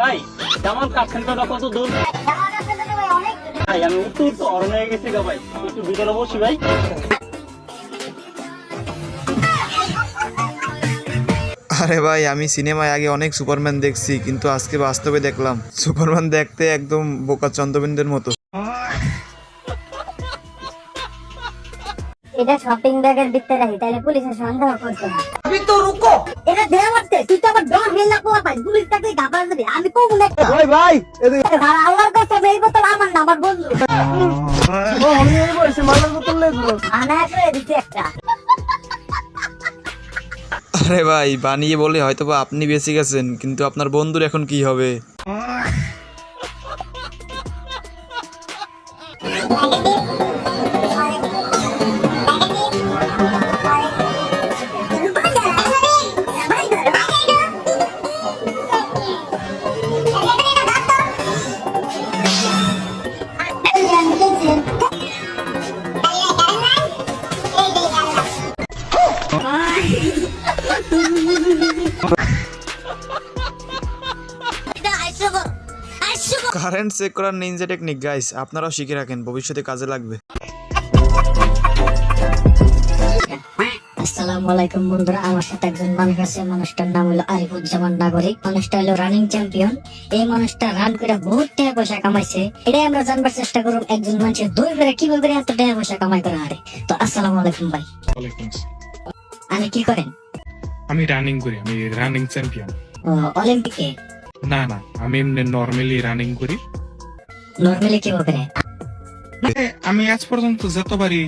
ভাই কত দূর? ভাই, আমি অরণ্য হয়ে গেছি গা ভাই। একটু ভিতরে বসি, ভাই। আরে ভাই, আমি সিনেমায় আগে অনেক সুপারম্যান দেখছি, কিন্তু আজকে বাস্তবে দেখলাম। সুপারম্যান দেখতে একদম বোকা চন্দ্রবিন্দুর মতো। এটা শপিং ব্যাগের ভিতরে রাখি তাহলে পুলিশের সন্দেহ করছে না আমি তো রুকো! এটা দেয়া মারতে তুই তো আবার ডর হেলা পোয়া পাই পুলিশ তাকে গাবার দিবি আমি কম না ভাই ভাই আল্লাহর কাছে এই বোতল আমার না আমার বন্ধু। ও আমি এই বয়সে মালার বোতল লেগুলো আনা করে দিতে একটা। আরে ভাই বানিয়ে বলে হয়তো বা আপনি বেঁচে গেছেন কিন্তু আপনার বন্ধুর এখন কি হবে? এটা কারেন্ট চেক করার নিনজা টেকনিক গাইস আপনারাও শিখে রাখেন ভবিষ্যতে কাজে লাগবে। আসসালামু আলাইকুম বন্ধুরা আমার সাথে একজন মানুষ আছে মানুষটার নাম হলো আরিফুজ্জামান নাগরিক। মানুষটা হলো রানিং চ্যাম্পিয়ন এই মানুষটা রান করে বহুত টাকা পয়সা কামাইছে। এটাই আমরা জানবার চেষ্টা করব একজন মানুষের দুই করে কীভাবে করে এত টাকা পয়সা কামাই করে আরে তো আসসালামু আলাইকুম ভাই। আমি কি করেন? আমি রানিং করি আমি রানিং চ্যাম্পিয়ন অলিম্পিকে না না আমি এমনি নর্মালি রানিং করি। নর্মালি কি করে মানে আমি আজ পর্যন্ত যতবারই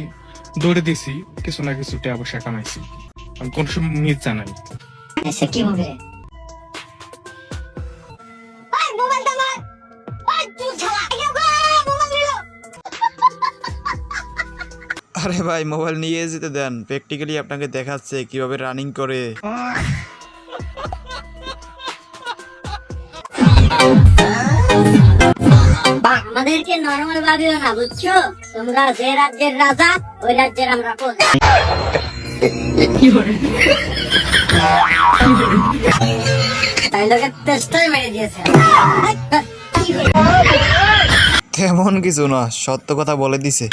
দৌড়ে দিছি কিছু না কিছু টাকা পয়সা কামাইছি আমি কোন সময় মিস জানাই। আচ্ছা কি হবে আরে ভাই মোবাইল নিয়ে যেতে দেন। প্র্যাকটিক্যালি আপনাকে দেখাচ্ছে কীভাবে রানিং করে। আমাদেরকে নর্মাল ভাবিও না বুঝছ? তোমরা যে রাজ্যের রাজা ওই রাজ্যের আমরা প্রজা তাই তেষ্টাই মেরে দিয়েছে। তেমন কিছু না সত্য কথা বলে দিছে।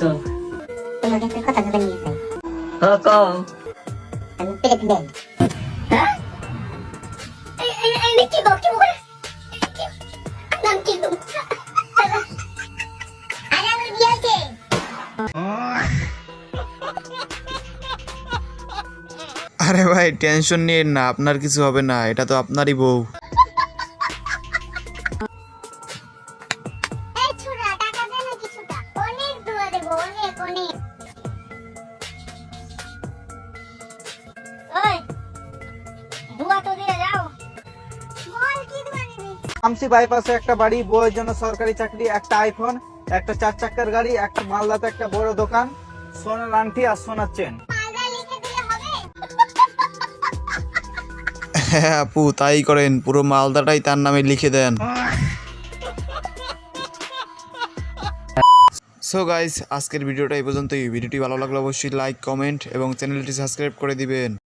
তো। তোমাকে একটা কথা আমি দেন হ্যাঁ আরে আরে ভাই টেনশন নিয়ে না, আপনার কিছু হবে না, এটা তো আপনারই বউ। আমসি বাইপাসে একটা বাড়ি, বউয়ের জন্য সরকারি চাকরি, একটা আইফোন একটা চার চাকার গাড়ি, একটা মালদাতে একটা বড় দোকান, সোনার আংটি আর সোনার চেন। হ্যাঁ আপু, তাই করেন, পুরো মালদাটাই তার নামে লিখে দেন। সো গাইস আজকের ভিডিওটা এই পর্যন্তই। ভিডিওটি ভালো লাগলে অবশ্যই লাইক কমেন্ট এবং চ্যানেলটি সাবস্ক্রাইব করে দিবেন।